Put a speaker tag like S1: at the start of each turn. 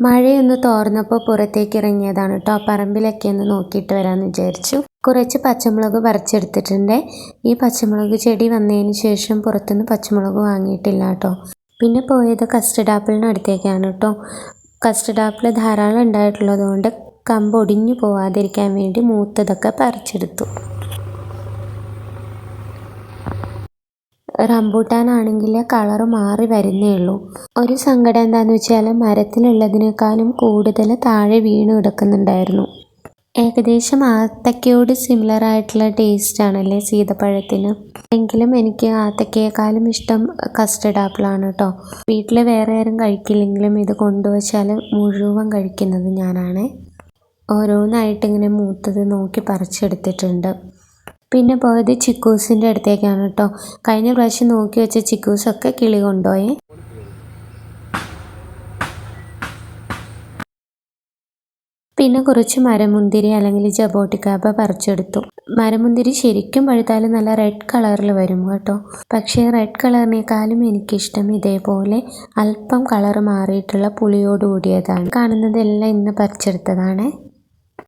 S1: മഴയൊന്ന് തോർന്നപ്പോൾ പുറത്തേക്ക് ഇറങ്ങിയതാണ് കേട്ടോ പറമ്പിലൊക്കെ ഒന്ന് നോക്കിയിട്ട് വരാമെന്ന് വിചാരിച്ചു. കുറച്ച് പച്ചമുളക് പറിച്ചെടുത്തിട്ടുണ്ട്. ഈ പച്ചമുളക് ചെടി വന്നതിന് ശേഷം പുറത്തുനിന്ന് പച്ചമുളക് വാങ്ങിയിട്ടില്ല കേട്ടോ പിന്നെ പോയത് കസ്റ്റഡ് ആപ്പിളിന് അടുത്തേക്കാണ് കേട്ടോ കസ്റ്റഡ് ആപ്പിൾ ധാരാളം ഉണ്ടായിട്ടുള്ളത് കൊണ്ട് കമ്പ് ഒടിഞ്ഞു പോവാതിരിക്കാൻ വേണ്ടി മൂത്തതൊക്കെ പറിച്ചെടുത്തു. റംബൂട്ടാനാണെങ്കിൽ കളർ മാറി വരുന്നേ ഉള്ളൂ. ഒരു സങ്കടം എന്താണെന്ന് വെച്ചാൽ മരത്തിലുള്ളതിനേക്കാളും കൂടുതൽ താഴെ വീണ് കിടക്കുന്നുണ്ടായിരുന്നു. ഏകദേശം ആത്തക്കയോട് സിമിലർ ആയിട്ടുള്ള ടേസ്റ്റ് ആണല്ലേ സീതപ്പഴത്തിന്. എങ്കിലും എനിക്ക് ആത്തക്കയെക്കാളും ഇഷ്ടം കസ്റ്റഡ് ആപ്പിളാണ് കേട്ടോ വീട്ടിൽ വേറെ ആരും കഴിക്കില്ലെങ്കിലും ഇത് കൊണ്ടുവച്ചാൽ മുഴുവൻ കഴിക്കുന്നത് ഞാനാണ്. ഓരോന്നായിട്ട് ഇങ്ങനെ മൂത്തത് നോക്കി പറിച്ചെടുത്തിട്ടുണ്ട്. പിന്നെ പോയത് ചിക്കൂസിന്റെ അടുത്തേക്കാണ് കേട്ടോ. കഴിഞ്ഞ പ്രാവശ്യം നോക്കി വെച്ച ചിക്കൂസൊക്കെ കിളി കൊണ്ടുപോയി. പിന്നെ കുറച്ച് മരമുന്തിരി അല്ലെങ്കിൽ ജബോട്ടിക്കാപ്പ പറിച്ചെടുത്തു. മരമുന്തിരി ശരിക്കും പഴുത്താൽ നല്ല റെഡ് കളറിൽ വരും കേട്ടോ. പക്ഷേ റെഡ് കളറിനേക്കാളും എനിക്കിഷ്ടം ഇതേപോലെ അല്പം കളർ മാറിയിട്ടുള്ള പുളിയോട് കൂടിയതാണ്. കാണുന്നതെല്ലാം ഇന്ന് പറിച്ചെടുത്തതാണ്.